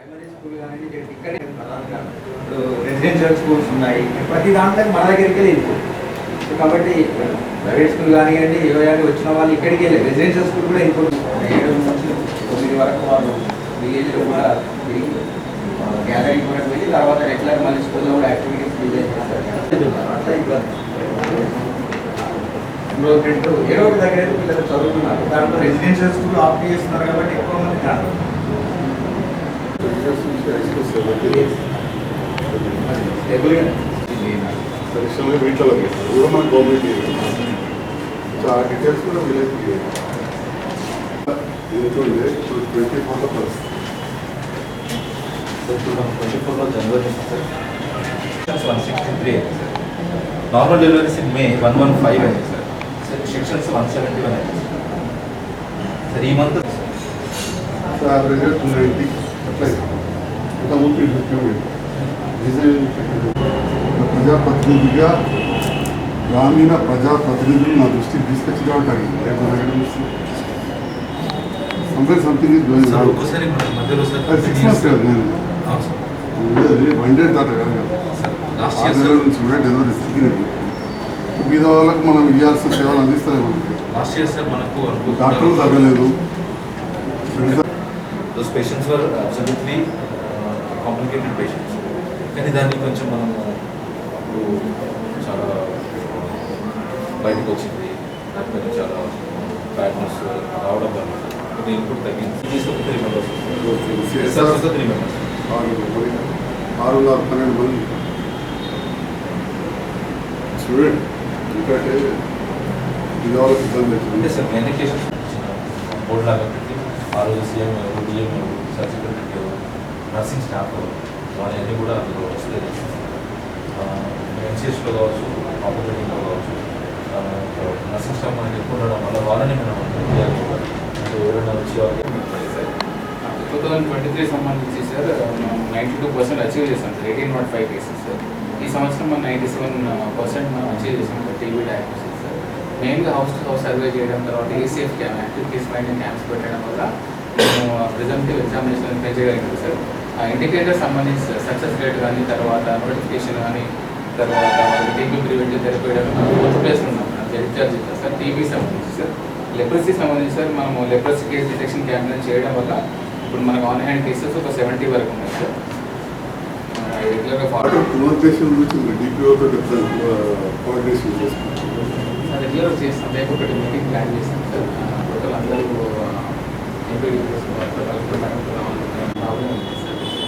Primary school కానీ ఇక్కడ ఇప్పుడు రెసిడెన్షియల్ స్కూల్స్ ఉన్నాయి. ప్రతి దాంట్లో మన దగ్గరికి వెళ్ళి సో కాబట్టి ప్రైవేట్ స్కూల్ కానివ్వండి ఇరవై ఏళ్ళు వచ్చిన వాళ్ళు ఇక్కడికి వెళ్ళి రెసిడెన్షియల్ స్కూల్ కూడా ఇంకో ఏడు నుంచి తొమ్మిది వరకు వాళ్ళు విలేజ్లో కూడా తిరిగి గ్యాదరింగ్ కూడా వెళ్ళి తర్వాత రెగ్యులర్ మళ్ళీ స్కూల్లో కూడా యాక్టివిటీస్ విలేజ్ అట్లా ఇబ్బంది. ఏడో దగ్గర పిల్లలు చదువుతున్నారు. దాంట్లో రెసిడెన్షియల్ స్కూల్ ఆఫ్ చేస్తున్నారు కాబట్టి ఎక్కువ మంది కాదు స్టేబుల్గా పరిశ్రమ వీటిలో కూడా మన గవర్నమెంట్ సో ఆ డీటెయిల్స్ కూడా విలేజ్ ఇది చూడండి ఇప్పుడు ట్వంటీ ఫోర్లో పరిస్థితి సార్ టూ థౌసండ్ ట్వంటీ ఫోర్లో జనవరి సార్ వన్ సిక్స్టీ త్రీ అయింది sir normal deliveries in May one one five అయింది sir sir sections one seventy one అయింది సార్ సార్ ఈ మంత్ యావరేజ్గా టూ నైంటీ అట్లా ఫిఫ్టీ ప్రజాప్రతినిధిగా గ్రామీణ ప్రజాప్రతినిధులు నా దృష్టికి తీసుకొచ్చి కాబట్టి అడిగింది something something is going sir six months కదా నేను వన్ డే దాట కాదు కదా నుంచి కూడా డెలివరీ తగ్గినట్టు మీద వాళ్ళకి మనం ఇవ్వాల్సిన సేవలు అందిస్తాయి మనకు డాక్టర్లు తగ్గలేదు those patients were absolutely complicated patients కానీ దాన్ని కొంచెం మనం అప్పుడు చాలా బయటకు వచ్చింది. దాని కొంచెం చాలా బ్యాడ్నెస్ రావడం వల్ల కొద్దిగా ఇన్పుట్ తగ్గింది. తీసుకొక త్రీ మెంబర్స్ త్రీ మెంబర్స్ ఆరున్నర పన్నెండు మంది. చూడండి ఎందుకంటే ఇబ్బంది అంటే సార్ మెయిన్ బోర్డు లాగా ఆ రోజు సీఎం ఎవరు డిఎం ఎవరు సర్జికల్ ఎవరు నర్సింగ్ స్టాఫ్ వాళ్ళన్నీ కూడా అందులో వస్తుంది ఎన్సిఎస్లో కావచ్చు ఆపరేటింగ్లో కావచ్చు నర్సింగ్ స్టాఫ్ మనకి ఎక్కువ ఉండడం వల్ల వాళ్ళని మనం అంటే ఎవరైనా వచ్చి వాళ్ళకి టూ థౌజండ్ ట్వంటీ త్రీ సంబంధించి sir ninety two percent achieve చేసాం sir. Eighteen naught five cases sir. ఈ సంవత్సరం మనం నైంటీ సెవెన్ పర్సెంట్ మనం అచీవ్ చేసాం సార్. టీవీ డయాగ్నోసిస్ సార్ మెయిన్గా హౌస్ టు హౌస్ సర్వే చేయడం తర్వాత ECF cam active case finding camps పెట్టడం వల్ల మేము ప్రిజంటివ్ ఎగ్జామినేషన్ పే చేయగలిగింది సార్. ఆ ఇండికేటర్ సంబంధించి సక్సెస్ రేట్ కానీ తర్వాత నోటిఫికేషన్ కానీ తర్వాత వాళ్ళకి టీబీ ప్రివెంటివ్ థెరపీ వేయడం ఫోర్త్ ప్లేస్లో ఉన్నాం. Discharge sir. టీబీ సంబంధించి సార్. లెప్రసీ సంబంధించి సార్ మనము లెప్రసీ కేస్ డిటెక్షన్ క్యాంపెయిన్ చేయడం వల్ల ఇప్పుడు మనకు ఆన్ హ్యాండ్ కేసెస్ ఒక సెవెంటీ వరకు ఉన్నాయి సార్. రెగ్యులర్గా ఫాలో నోటిఫికేషన్ గురించి డిపిఓతో కోఆర్డినేషన్ చేసుకుంటాం. రెగ్యులర్ చేస్తాం రేపు ఒకటి మీటింగ్ ప్లాన్ చేస్తాం సార్ టోటల్ అందరూ సార్.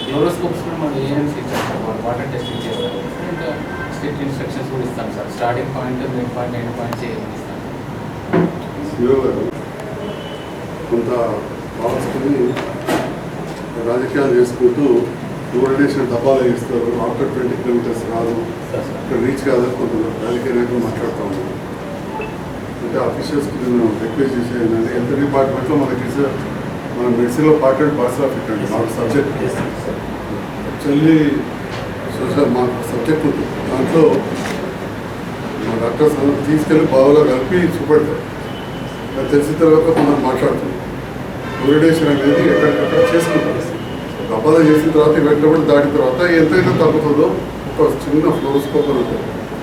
ఫ్లోరోస్కోప్స్ కూడా మనం ఏఎన్సీ ఇచ్చాం సార్? వాళ్ళు వాటర్ టెస్టింగ్ చేస్తాం. ఇంకా స్ట్రిక్ట్ ఇన్స్ట్రక్షన్స్ కూడా ఇస్తాం sir. Starting point mid point end point చేయాలని ఇస్తాం గారు కొంత మార్చుకుని రాజకీయాలు చేసుకుంటూ కోఆర్డినేషన్ డబ్బాలు ఇస్తారు ఆఫ్టర్ ట్వంటీ కిలోమీటర్స్ రాదు. ఇక్కడ రీచ్ కాదు కొంత రాజకీయ నాయకులు మాట్లాడుతూ ఉన్నారు. అంటే ఆఫీషియల్స్కి నేను రిక్వెస్ట్ చేసేది ఎంత డిపార్ట్మెంట్లో మనకి సార్ మన మెడిసిన్లో part and parcel of it అండి మాకు సబ్జెక్ట్ యాక్చువల్లీ సోషల్ మాకు సబ్జెక్ట్ ఉంటుంది దాంట్లో మా డాక్టర్స్ అందరూ తీసుకెళ్ళి బావులో కలిపి చూపెడతారు. అది తెలిసిన తర్వాత కొందరు మాట్లాడుతుంది ఫ్లోరిడేషన్ అనేది ఎక్కడికక్కడ చేసుకుంటారు. దబాద చేసిన తర్వాత వెంటబడి దాటిన తర్వాత ఎంతైనా తగ్గుతుందో ఒక చిన్న ఉంటుంది.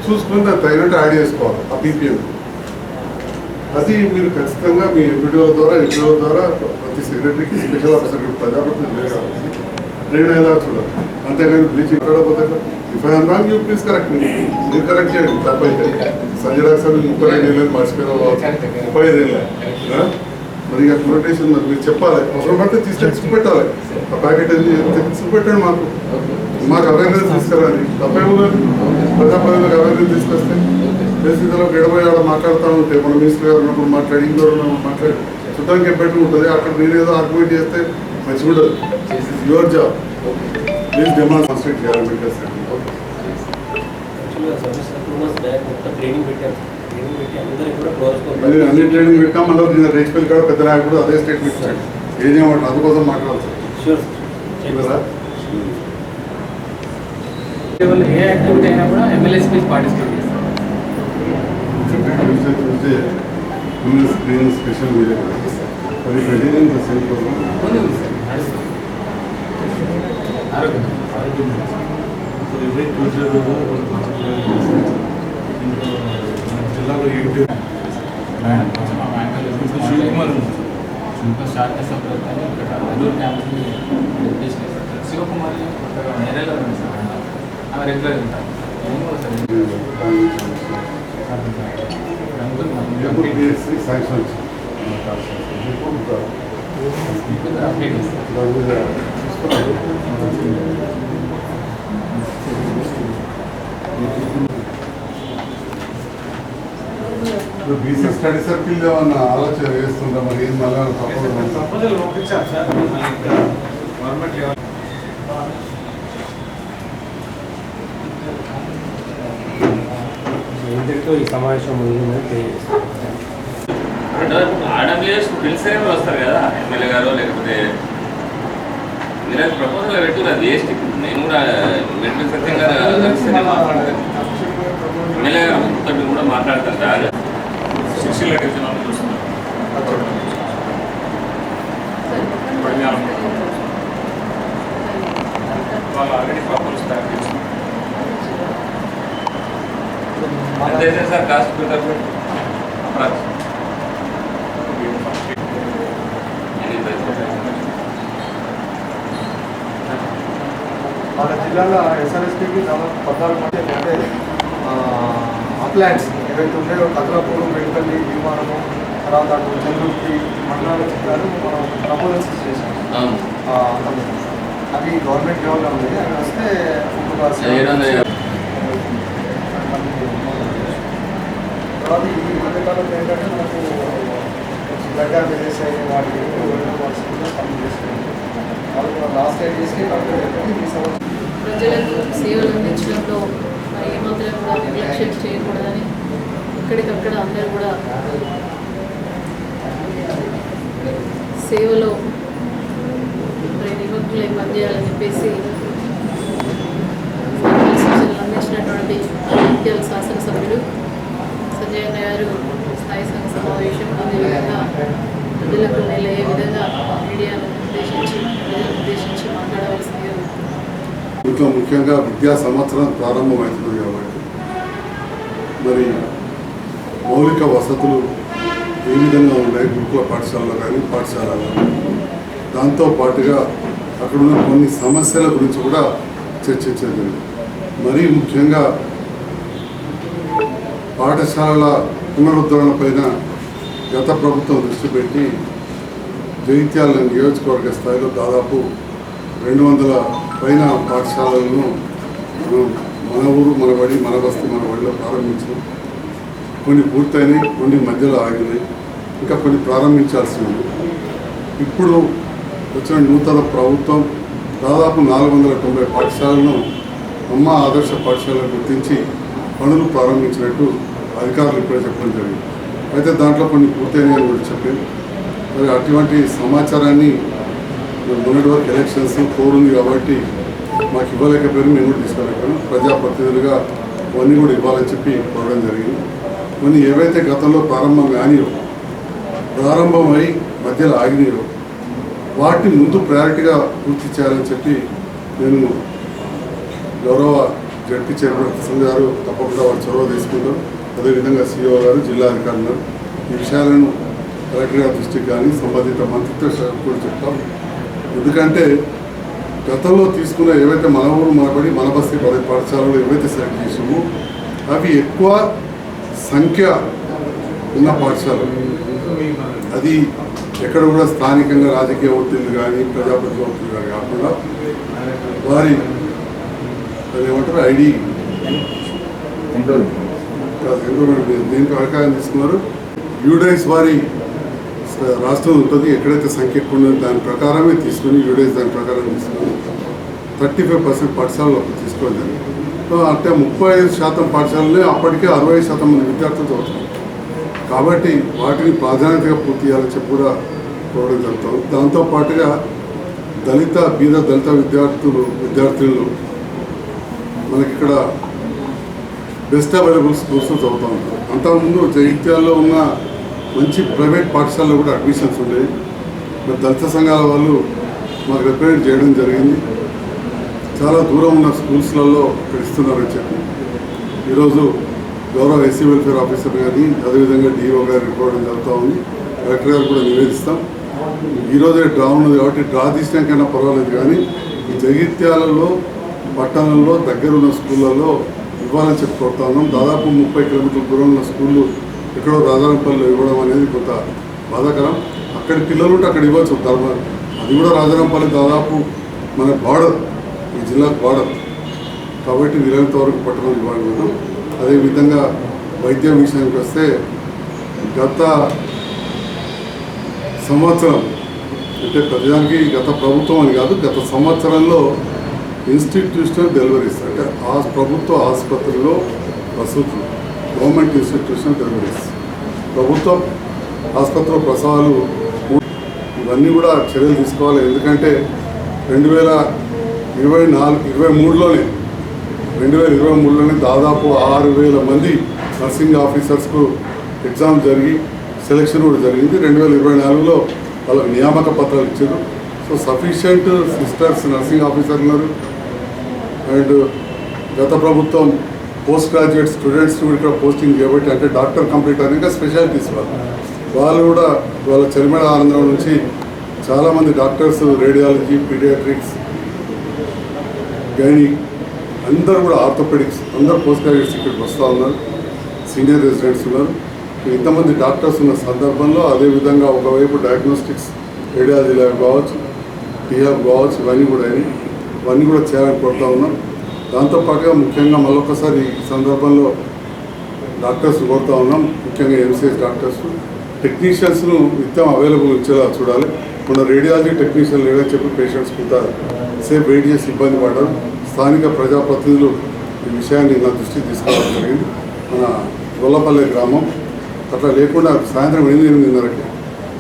చూసుకుని దాన్ని తగినట్టు యాడ్ చేసుకోవాలి ఆ పీపీఎం అది మీరు ఖచ్చితంగా మీ వీడియో ద్వారా ఇంటర్వ్యూ ద్వారా ప్రతి సెక్రటరీకి స్పెషల్ ఆఫీసర్ ప్రజాప్రతినిధి కావాలి ట్రైన్ అయ్యేలా చూడాలి? అంతేగాని bleaching ఎక్కడపోతే if I'm wrong you please correct me మీరు కరెక్ట్ చేయండి. తప్పైతే. సంజయ్ రాజ్ సార్ ముప్పై ఐదు ఏళ్ళు మర్చిపోయిన ముప్పై ఐదు ఏళ్ళ. మరి ఇక క్లోటేషన్ మరి మీరు చెప్పాలి. అవసరం పడితే తీసుకెళ్ళి చూపెట్టాలి ఆ ప్యాకెట్ అది తెచ్చి చూపెట్టండి మాకు. మాకు అవేర్నెస్ తీసుకురాలి తప్పేముందండి ప్రజాప్రతినిధులకు అవేర్నెస్ తీసుకొస్తే. బేసిక్లో గడబడి ఆడ మాట్లాడుతూ ఉంటే మన మినిస్టర్ గారు ఉన్నప్పుడు మాట్లాడి ఇంకోరు మాట్లాడి. చుట్టానికి బెటర్ ఉంటుంది. అక్కడ మీరు ఏదో ఆర్గ్యుమెంట్ చేస్తే మంచిగా ఉండదు. యువర్ జాబ్ ప్లీజ్ డెమాన్స్ట్రేట్ చేయాలి పెట్టేసి యాక్చువల్గా సర్వీస్ టూ మంత్స్ బ్యాక్ మొత్తం ట్రైనింగ్ పెట్టారు ట్రైనింగ్ పెట్టి అందరికీ కూడా ఫ్లోరోస్కోప్ మళ్ళీ అన్ని ట్రైనింగ్ పెట్టాం మళ్ళీ నేను రేచిపల్లి కాడ పెద్ద నాయకుడు అదే స్టేట్మెంట్ ఇచ్చాడు. ఏం చేయమంటారు అందుకోసం మాట్లాడాలి లెవెల్ ఏ యాక్టివిటీ అయినా కూడా the same program? ఉంది ఉంది సార్ నడుస్తుంది ఆరోగ్యం ఇదే ట్యూస్డే రోజు జిల్లాలో ఏంటి మేడం కొంచెం మా యాంకర్ ఇప్పుడు శివకుమార్ ఉంది. ఇంకా స్టార్ట్ చేస్తాం కానీ ఇక్కడ నెల్లూరు క్యాంప్ని డెడికేషన్ చేస్తారు సార్ శివకుమార్ కొత్తగా నేరేలో ఉంది సార్ ఆమె రెగ్యులర్ ఉంటారు నేను కూడా సార్ ఎప్పుడు బీసీ స్టడీ సర్కిల్ ఏమన్నా ఆలోచన వేస్తుందా మరి ఏం మళ్ళీ తప్పదు గవర్నమెంట్ ఇంతటితో ఈ సమావేశం ముగిసిందని తెలియజేస్తాను ఆడబ్ల్యూఎస్ పిలిస్తే వస్తారు కదా ఎమ్మెల్యే గారు లేకపోతే మీరు అది ప్రపోజల్ పెట్టు అది వేస్ట్. నేను కూడా మెడికల్ సత్యం గారు ఎమ్మెల్యే గారు తోటి కూడా మాట్లాడతాను రాదు సిక్స్టీ లెటర్ చూస్తున్నాను వాళ్ళు ఆల్రెడీ ప్రపోజల్ స్టార్ట్ చేస్తున్నారు ఎంత అయితే సార్ కాస్ట్ పెట్టారు అప్రాక్స్ మన జిల్లాలో ఎస్ఆర్ఎస్పీకి దాదాపు పద్నాలుగు మంది అంటే అప్లాంట్స్ ఏవైతే ఉన్నాయో కదలాపూర్ మెడికల్లి విమానము తర్వాత అటు చెల్లూరుకి మండలాల జిల్లాలు మనం ప్రపోజల్స్ చేసాం. అవి గవర్నమెంట్ లెవెల్లో ఉన్నాయి అవి వస్తే ఇంకొక ఈ మధ్యకాలంలో ఏంటంటే మనకు బ్లడ్ డ్యామేజెస్ అయిన వాటికి కంప్లీట్ చేసుకుంటాం వాళ్ళకి లాస్ట్ ఎయిట్ డేస్కి ఈ సంవత్సరం ప్రజలకు సేవలు అందించడంలో మరి ఏమాత్రం కూడా నిర్లక్ష్యం చేయకూడదని ఎక్కడికక్కడ అందరూ కూడా సేవలో మరి నిమగ్నులై పనిచేయాలని చెప్పేసి సూచనలు అందించినటువంటి ముఖ్యాల శాసనసభ్యులు సంజయ్ అన్న గారు స్థాయి సంఘ సమావేశం అదేవిధంగా ప్రజలకు నెలయ్యే విధంగా మీడియాను ఉద్దేశించి ప్రజలను ఉద్దేశించి మాట్లాడవలసిందిగా ఇంట్లో ముఖ్యంగా విద్యా సంవత్సరం ప్రారంభమవుతుంది కాబట్టి. మరి మౌలిక వసతులు ఏ విధంగా ఉన్నాయి? గురుకుల పాఠశాలలో కానీ పాఠశాలలో దాంతో పాటుగా అక్కడ ఉన్న కొన్ని సమస్యల గురించి కూడా చర్చించడం మరీ ముఖ్యంగా పాఠశాలల పునరుద్ధరణ పైన గత ప్రభుత్వం దృష్టి పెట్టి జైత్యాల నియోజకవర్గ స్థాయిలో దాదాపు రెండు వందల పైన పాఠశాలలను మనం మన ఊరు మనబడి మన బస్తీ మన బడిలో ప్రారంభించాం. కొన్ని పూర్తయినాయి కొన్ని మధ్యలో ఆగినాయి. ఇంకా కొన్ని ప్రారంభించాల్సి ఉంది ఇప్పుడు వచ్చిన నూతన ప్రభుత్వం దాదాపు నాలుగు వందల తొంభై పాఠశాలను అమ్మ ఆదర్శ పాఠశాలను గుర్తించి పనులు ప్రారంభించినట్టు అధికారులు ఇప్పుడే చెప్పడం జరిగింది. అయితే దాంట్లో కొన్ని పూర్తయినాయని కూడా చెప్పాను మరి అటువంటి సమాచారాన్ని మొన్నటి వరకు ఎలక్షన్స్ కోరుంది కాబట్టి మాకు ఇవ్వలేకపోయినా మేము కూడా తీసుకోలేకపోయాం ప్రజాప్రతినిధులుగా అవన్నీ కూడా ఇవ్వాలని చెప్పి కోరడం జరిగింది. కొన్ని ఏవైతే గతంలో ప్రారంభం కానియో ప్రారంభమై మధ్యలో ఆగినాయో వాటిని ముందు ప్రయారిటీగా పూర్తి చేయాలని చెప్పి నేను గౌరవ జడ్పీ చైర్పర్సన్ గారు తప్పకుండా వారు చొరవ తీసుకుంటారు. అదేవిధంగా సీఓ గారు జిల్లా అధికారులు ఈ విషయాలను కలెక్టర్ గారి దృష్టికి కానీ సంబంధిత మంత్రిత్వ శాఖ కూడా చెప్తాం. ఎందుకంటే గతంలో తీసుకున్న ఏవైతే మన ఊరు మనబడి మన బస్తీ పది పాఠశాలలు ఏవైతే సెలెక్ట్ చేసామో అవి ఎక్కువ సంఖ్య ఉన్న పాఠశాలలు. అది ఎక్కడ కూడా స్థానికంగా రాజకీయ ఒత్తిళ్ళు కానీ ప్రజాప్రతినిధి ఒత్తిళ్ళు కానీ కాకుండా వారి ఏమంటారు ఐడి. ఎండోమెంట్ దేనికి ప్రకారం తీసుకున్నారు? యూడైస్ వారి రాష్ట్రం ఉంటుంది. ఎక్కడైతే సంఖ్య ఎక్కువ ఉందో దాని ప్రకారమే తీసుకొని యూడేజ్ దాని ప్రకారం తీసుకొని థర్టీ ఫైవ్ పర్సెంట్ పాఠశాలలో తీసుకోవడం జరిగింది సో అంటే ముప్పై ఐదు శాతం పాఠశాలలే అప్పటికే అరవై శాతం మంది విద్యార్థులు చదువుతున్నారు కాబట్టి వాటిని ప్రాధాన్యతగా పూర్తి చేయాలని చెప్పి కూడా కోరడం జరుగుతుంది. దాంతో పాటుగా దళిత బీద దళిత విద్యార్థులు విద్యార్థులు మనకి ఇక్కడ బెస్ట్ అవైలబుల్ స్కూల్స్ చదువుతూ ఉంటారు. అంతకుముందు జైత్యాల్లో ఉన్న మంచి ప్రైవేట్ పాఠశాలలో కూడా అడ్మిషన్స్ ఉన్నాయి మరి దళిత సంఘాల వాళ్ళు మాకు రిప్రజెంట్ చేయడం జరిగింది. చాలా దూరం ఉన్న స్కూల్స్లలో ఇక్కడ ఇస్తున్నారని చెప్పి. ఈరోజు గౌరవ ఎస్సీ వెల్ఫేర్ ఆఫీసర్ గారిని అదేవిధంగా డిఓ గారు రిపోర్ట్ జరుగుతూ ఉంది. కలెక్టర్ గారు కూడా నివేదిస్తాం. ఈరోజే డ్రా ఉన్నది కాబట్టి డ్రా తీసినాకైనా పర్వాలేదు కానీ ఈ జగిత్యాలలో పట్టణంలో దగ్గరున్న స్కూళ్ళలో ఇవ్వాలని చెప్పి కోరుతా ఉన్నాం. దాదాపు ముప్పై కిలోమీటర్ల దూరం ఉన్న స్కూళ్ళు ఎక్కడో రాజారాంపల్లిలో ఇవ్వడం అనేది కొంత బాధాకరం. అక్కడి పిల్లలు ఉంటే అక్కడ ఇవ్వచ్చు ధర్మ అది కూడా రాజారాంపల్లి దాదాపు మన బార్డర్ ఈ జిల్లా బార్డర్. కాబట్టి వీలైనంత వరకు పట్టణం ఇవ్వాలనుకుంటాం అదేవిధంగా వైద్యం విషయానికి వస్తే గత సంవత్సరం అంటే ప్రతిదానికి గత ప్రభుత్వం అని కాదు గత సంవత్సరంలో ఇన్స్టిట్యూషనల్ డెలివరీస్ అంటే ఆ ప్రభుత్వ ఆసుపత్రిలో ప్రసూతులు గవర్నమెంట్ ఇన్స్టిట్యూషన్ డెలివరీస్ ప్రభుత్వ ఆసుపత్రిలో ప్రసవాలు ఇవన్నీ కూడా చర్యలు తీసుకోవాలి. ఎందుకంటే రెండు వేల ఇరవై నాలుగు ఇరవై మూడులోనే రెండు వేల ఇరవై మూడులోనే దాదాపు ఆరు వేల మంది నర్సింగ్ ఆఫీసర్స్కు ఎగ్జామ్ జరిగి సెలక్షన్ కూడా జరిగింది. రెండు వేల ఇరవై నాలుగులో వాళ్ళకి నియామక పత్రాలు ఇచ్చారు. సో సఫిషియంట్ సిస్టర్స్ నర్సింగ్ ఆఫీసర్లు అండ్ గత ప్రభుత్వం పోస్ట్ గ్రాడ్యుయేట్ స్టూడెంట్స్ కూడా పోస్టింగ్ చేయబట్టి అంటే డాక్టర్ కంప్లీట్ అయినాక స్పెషాలిటీస్ వాళ్ళు. వాళ్ళు కూడా వాళ్ళ చరిమేళ ఆనందం నుంచి చాలామంది డాక్టర్స్ రేడియాలజీ పీడియాట్రిక్స్ గైనిక్ అందరూ కూడా ఆర్థోపెడిక్స్ అందరూ పోస్ట్ గ్రాడ్యుయేట్స్ ఇక్కడికి వస్తూ ఉన్నారు. సీనియర్ రెసిడెంట్స్ ఉన్నారు. ఇంతమంది డాక్టర్స్ ఉన్న సందర్భంలో అదేవిధంగా ఒకవైపు డయాగ్నోస్టిక్స్ రేడియాలజీ ల్యాబ్ కావచ్చు టీఆర్ కావచ్చు ఇవన్నీ కూడా అయినాయి. ఇవన్నీ కూడా చేయాలని కోరుతా ఉన్నాం. దాంతోపాటుగా ముఖ్యంగా మళ్ళొకసారి ఈ సందర్భంలో డాక్టర్స్ కోరుతా ఉన్నాం. ముఖ్యంగా ఎంసీఎస్ డాక్టర్స్ టెక్నీషియన్స్ను నిత్యం అవైలబుల్ ఉంచేలా చూడాలి. మన రేడియాలజీ టెక్నీషియన్ లేదని చెప్పి పేషెంట్స్ కొంత సేఫ్ వెయిట్ చేసి ఇబ్బంది పడ్డారు. స్థానిక ప్రజాప్రతినిధులు ఈ విషయాన్ని నా దృష్టికి తీసుకోవడం జరిగింది. మన గొల్లపల్లి గ్రామం అట్లా లేకుండా సాయంత్రం ఎనిమిది ఎనిమిదిన్నరకి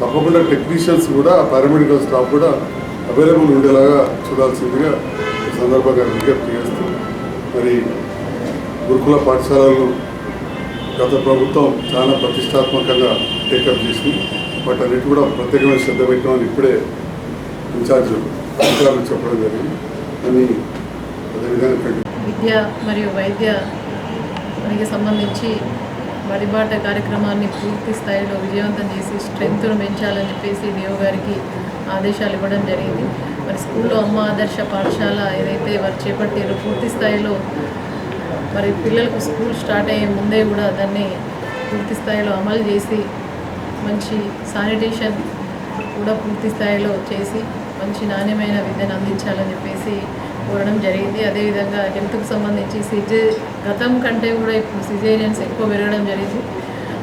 తప్పకుండా టెక్నీషియన్స్ కూడా పారామెడికల్ స్టాఫ్ కూడా అవైలబుల్ ఉండేలాగా చూడాల్సిందిగా ఈ సందర్భంగా విజ్ఞప్తి చేస్తూ మరి గురుకుల పాఠశాలలు గత ప్రభుత్వం చాలా ప్రతిష్టాత్మకంగా టేకప్ చేసింది. బట్ అన్నిటి కూడా ప్రత్యేకమైన శ్రద్ధ పెట్టామని ఇప్పుడే ఇన్ఛార్జ్ అధికారులు చెప్పడం జరిగింది. అని అదేవిధంగా విద్య మరియు వైద్య సంబంధించి మడిబాట కార్యక్రమాన్ని పూర్తి స్థాయిలో విజయవంతం చేసి స్ట్రెంగ్త్ను పెంచాలని చెప్పేసి డిఓ గారికి ఆదేశాలు ఇవ్వడం జరిగింది. మరి స్కూల్లో అమ్మ ఆదర్శ పాఠశాల ఏదైతే వారు చేపట్టారో పూర్తి స్థాయిలో మరి పిల్లలకు స్కూల్ స్టార్ట్ అయ్యే ముందే కూడా దాన్ని పూర్తి స్థాయిలో అమలు చేసి మంచి శానిటేషన్ కూడా పూర్తి స్థాయిలో చేసి మంచి నాణ్యమైన విద్యను అందించాలని చెప్పేసి కోరడం జరిగింది. అదేవిధంగా టెన్త్కు సంబంధించి సిజే గతం కంటే కూడా ఇప్పుడు సిజేరియన్స్ ఎక్కువ పెరగడం జరిగింది.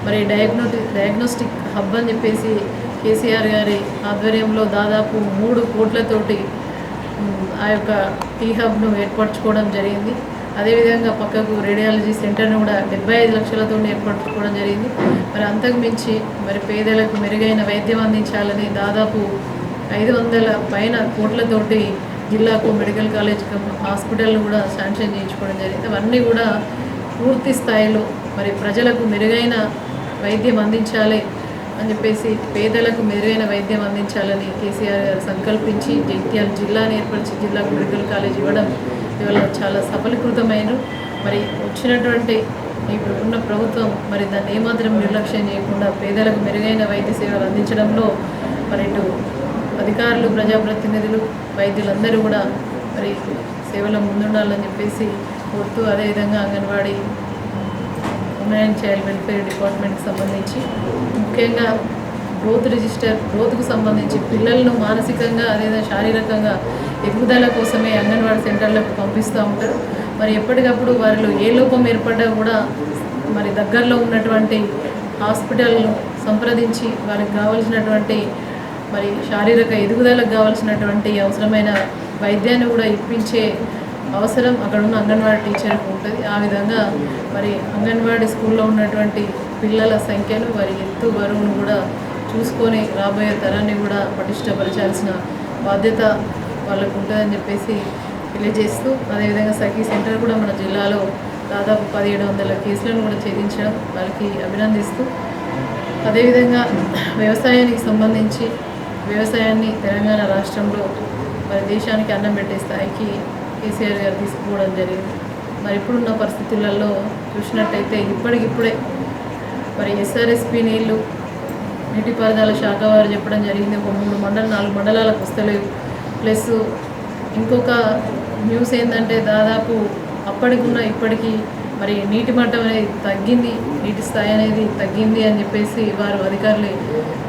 మరి డయాగ్నోటి డయాగ్నోస్టిక్ హబ్ అని చెప్పేసి కేసీఆర్ గారి ఆధ్వర్యంలో దాదాపు మూడు కోట్లతోటి ఆ యొక్క టీ హబ్ను ఏర్పరచుకోవడం జరిగింది. అదేవిధంగా పక్కకు రేడియాలజీ సెంటర్ను కూడా డెబ్బై ఐదు లక్షలతో ఏర్పరచుకోవడం జరిగింది. మరి అంతకు మించి మరి పేదలకు మెరుగైన వైద్యం అందించాలని దాదాపు ఐదు వందల పైన కోట్లతోటి జిల్లాకు మెడికల్ కాలేజ్ హాస్పిటల్ను కూడా శాంక్షన్ చేయించుకోవడం జరిగింది. అవన్నీ కూడా పూర్తి స్థాయిలో మరి ప్రజలకు మెరుగైన వైద్యం అందించాలి అని చెప్పేసి పేదలకు మెరుగైన వైద్యం అందించాలని కేసీఆర్ గారు సంకల్పించి జగిత్యాల జిల్లాను ఏర్పరిచి జిల్లాకు మెడికల్ కాలేజ్ ఇవ్వడం ఇవాళ చాలా సఫలీకృతమైన మరి వచ్చినటువంటి ఇప్పుడు ఉన్న ప్రభుత్వం మరి దాన్ని ఏమాత్రం నిర్లక్ష్యం చేయకుండా పేదలకు మెరుగైన వైద్య సేవలు అందించడంలో మరి ఇటు అధికారులు ప్రజాప్రతినిధులు వైద్యులందరూ కూడా మరి సేవలో ముందుండాలని చెప్పేసి కోరుతూ అదేవిధంగా anganwadi women and child welfare డిపార్ట్మెంట్కి సంబంధించి. ముఖ్యంగా గ్రోత్ రిజిస్టర్ గ్రోత్కు సంబంధించి పిల్లలను మానసికంగా అదేదో శారీరకంగా ఎదుగుదల కోసమే అంగన్వాడీ సెంటర్లకు పంపిస్తూ ఉంటారు. మరి ఎప్పటికప్పుడు వారిలో ఏ లోపం ఏర్పడ్డా కూడా మరి దగ్గరలో ఉన్నటువంటి హాస్పిటల్ను సంప్రదించి వారికి కావాల్సినటువంటి మరి శారీరక ఎదుగుదలకు కావాల్సినటువంటి అవసరమైన వైద్యాన్ని కూడా ఇప్పించే అవసరం అక్కడ ఉన్న అంగన్వాడీ టీచర్కి ఉంటుంది. ఆ విధంగా మరి అంగన్వాడీ స్కూల్లో ఉన్నటువంటి పిల్లల సంఖ్యను వారి ఎత్తు బరువును కూడా చూసుకొని రాబోయే తరాన్ని కూడా పటిష్టపరచాల్సిన బాధ్యత వాళ్ళకు ఉంటుందని చెప్పేసి తెలియజేస్తూ అదేవిధంగా సఖీ సెంటర్ కూడా మన జిల్లాలో దాదాపు పదిహేడు వందల కేసులను కూడా ఛేదించడం వాళ్ళకి అభినందిస్తూ అదేవిధంగా వ్యవసాయానికి సంబంధించి వ్యవసాయాన్ని తెలంగాణ రాష్ట్రంలో మరి దేశానికి అన్నం పెట్టే స్థాయికి కేసీఆర్ గారు తీసుకుపోవడం జరిగింది. మరి ఇప్పుడున్న పరిస్థితులలో చూసినట్టయితే ఇప్పటికిప్పుడే మరి ఎస్ఆర్ఎస్పి నీళ్ళు నీటిపారుదల శాఖ వారు చెప్పడం జరిగింది. ఒక మూడు మండలం నాలుగు మండలాలకు వస్తలేవు. ప్లస్ ఇంకొక న్యూస్ ఏంటంటే దాదాపు అప్పటికున్న ఇప్పటికీ మరి నీటి మట్టం అనేది తగ్గింది నీటి స్థాయి అనేది తగ్గింది అని చెప్పేసి వారు అధికారులు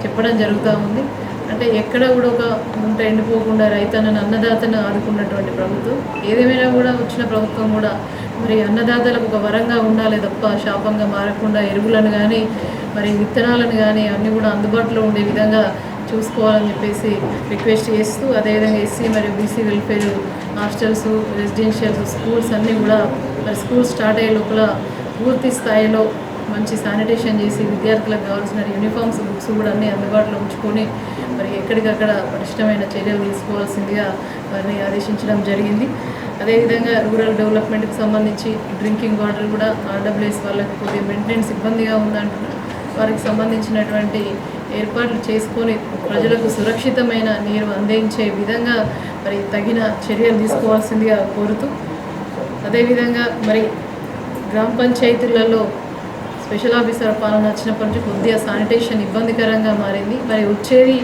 చెప్పడం జరుగుతూ ఉంది. అంటే ఎక్కడ కూడా ఒక గుంట ఎండిపోకుండా రైతన్నను అన్నదాతను ఆదుకున్నటువంటి ప్రభుత్వం. ఏదేమైనా కూడా వచ్చిన ప్రభుత్వం కూడా మరి అన్నదాతలకు ఒక వరంగా ఉండాలి తప్ప శాపంగా మారకుండా ఎరువులను కానీ మరి విత్తనాలను కానీ అన్నీ కూడా అందుబాటులో ఉండే విధంగా చూసుకోవాలని చెప్పేసి రిక్వెస్ట్ చేస్తూ అదేవిధంగా ఎస్సీ మరియు BC welfare hostels residentials schools అన్నీ కూడా మరి స్కూల్ స్టార్ట్ అయ్యే లోపల పూర్తి స్థాయిలో మంచి శానిటేషన్ చేసి విద్యార్థులకు కావాల్సిన యూనిఫామ్స్ బుక్స్ కూడా అన్నీ అందుబాటులో ఉంచుకొని మరి ఎక్కడికక్కడ పటిష్టమైన చర్యలు తీసుకోవాల్సిందిగా వారిని ఆదేశించడం జరిగింది. అదేవిధంగా రూరల్ డెవలప్మెంట్కి సంబంధించి డ్రింకింగ్ వాటర్ కూడా ఆర్డబ్ల్యూఎస్ వాళ్ళకి కొద్దిగా మెయింటెనెన్స్ ఇబ్బందిగా ఉందంటున్నారు. వారికి సంబంధించినటువంటి ఏర్పాట్లు చేసుకొని ప్రజలకు సురక్షితమైన నీరు అందించే విధంగా మరి తగిన చర్యలు తీసుకోవాల్సిందిగా కోరుతూ అదేవిధంగా మరి గ్రామ పంచాయతీలలో స్పెషల్ ఆఫీసర్ పాలన వచ్చినప్పటి నుంచి కొద్దిగా శానిటేషన్ ఇబ్బందికరంగా మారింది. మరి వచ్చేది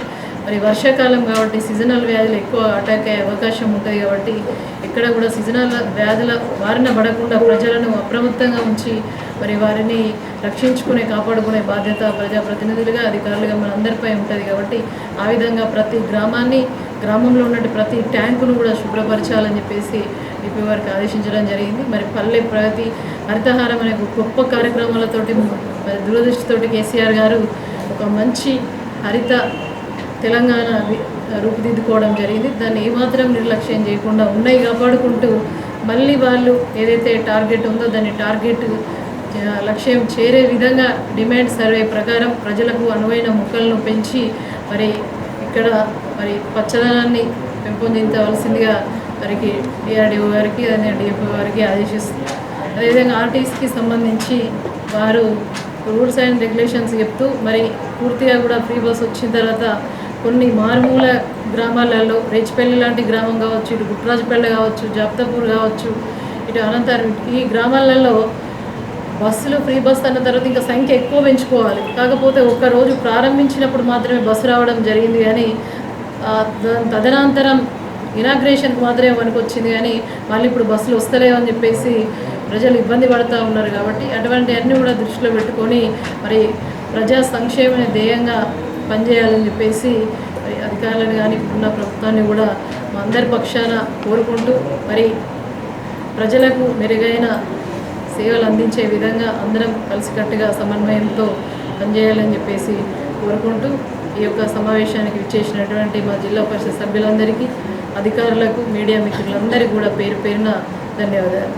మరి వర్షాకాలం కాబట్టి సీజనల్ వ్యాధులు ఎక్కువ అటాక్ అయ్యే అవకాశం ఉంటుంది కాబట్టి ఎక్కడ కూడా సీజనల్ వ్యాధుల బారిన పడకుండా ప్రజలను అప్రమత్తంగా ఉంచి మరి వారిని రక్షించుకునే కాపాడుకునే బాధ్యత ప్రజాప్రతినిధులుగా అధికారులుగా మనందరిపై ఉంటుంది కాబట్టి ఆ విధంగా ప్రతి గ్రామాన్ని గ్రామంలో ఉన్నట్టు ప్రతి ట్యాంకును కూడా శుభ్రపరచాలని చెప్పేసి ఏపీ వారికి ఆదేశించడం జరిగింది. మరి పల్లె ప్రగతి హరితహారం అనే గొప్ప కార్యక్రమాలతోటి మరి దురదృష్టితోటి కేసీఆర్ గారు ఒక మంచి హరిత తెలంగాణ రూపుదిద్దుకోవడం జరిగింది. దాన్ని ఏమాత్రం నిర్లక్ష్యం చేయకుండా ఉన్నాయి కాపాడుకుంటూ మళ్ళీ వాళ్ళు ఏదైతే టార్గెట్ ఉందో దాన్ని టార్గెట్ లక్ష్యం చేరే విధంగా డిమాండ్ సర్వే ప్రకారం ప్రజలకు అనువైన మొక్కలను పెంచి మరి ఇక్కడ మరి పచ్చదనాన్ని పెంపొందించవలసిందిగా వారికి డిఆర్డిఓ గారికి డిఎఫ్ఓ గారికి ఆదేశిస్తుంది అదేవిధంగా ఆర్టీసీకి సంబంధించి వారు రూల్స్ అండ్ రెగ్యులేషన్స్ చెప్తూ మరి పూర్తిగా కూడా ఫ్రీ బస్ వచ్చిన తర్వాత కొన్ని మారుమూల గ్రామాలలో రేచిపల్లి లాంటి గ్రామం కావచ్చు ఇటు గుట్రాజపల్లె కావచ్చు జాప్తాపూర్ కావచ్చు ఇటు అనంతరం ఈ గ్రామాలలో బస్సులు ఫ్రీ బస్ అన్న తర్వాత ఇంకా సంఖ్య ఎక్కువ పెంచుకోవాలి. కాకపోతే ఒక్కరోజు ప్రారంభించినప్పుడు మాత్రమే బస్సు రావడం జరిగింది కానీ తదనంతరం ఇనాగ్రేషన్కి మాత్రమే పనికొచ్చింది కానీ మళ్ళీ ఇప్పుడు బస్సులు వస్తలేవు అని చెప్పేసి ప్రజలు ఇబ్బంది పడుతూ ఉన్నారు కాబట్టి అటువంటి అన్నీ కూడా దృష్టిలో పెట్టుకొని మరి ప్రజా సంక్షేమ ధ్యేయంగా పనిచేయాలని చెప్పేసి మరి అధికారులను కానీ ఉన్న ప్రభుత్వాన్ని కూడా మా అందరి పక్షాన కోరుకుంటూ మరి ప్రజలకు మెరుగైన సేవలు అందించే విధంగా అందరం కలిసికట్టుగా సమన్వయంతో పనిచేయాలని చెప్పేసి కోరుకుంటూ ఈ యొక్క సమావేశానికి విచ్చేసినటువంటి మా జిల్లా పరిషత్ సభ్యులందరికీ అధికారులకు మీడియా మిత్రులందరికీ కూడా పేరు పేరున ధన్యవాదాలు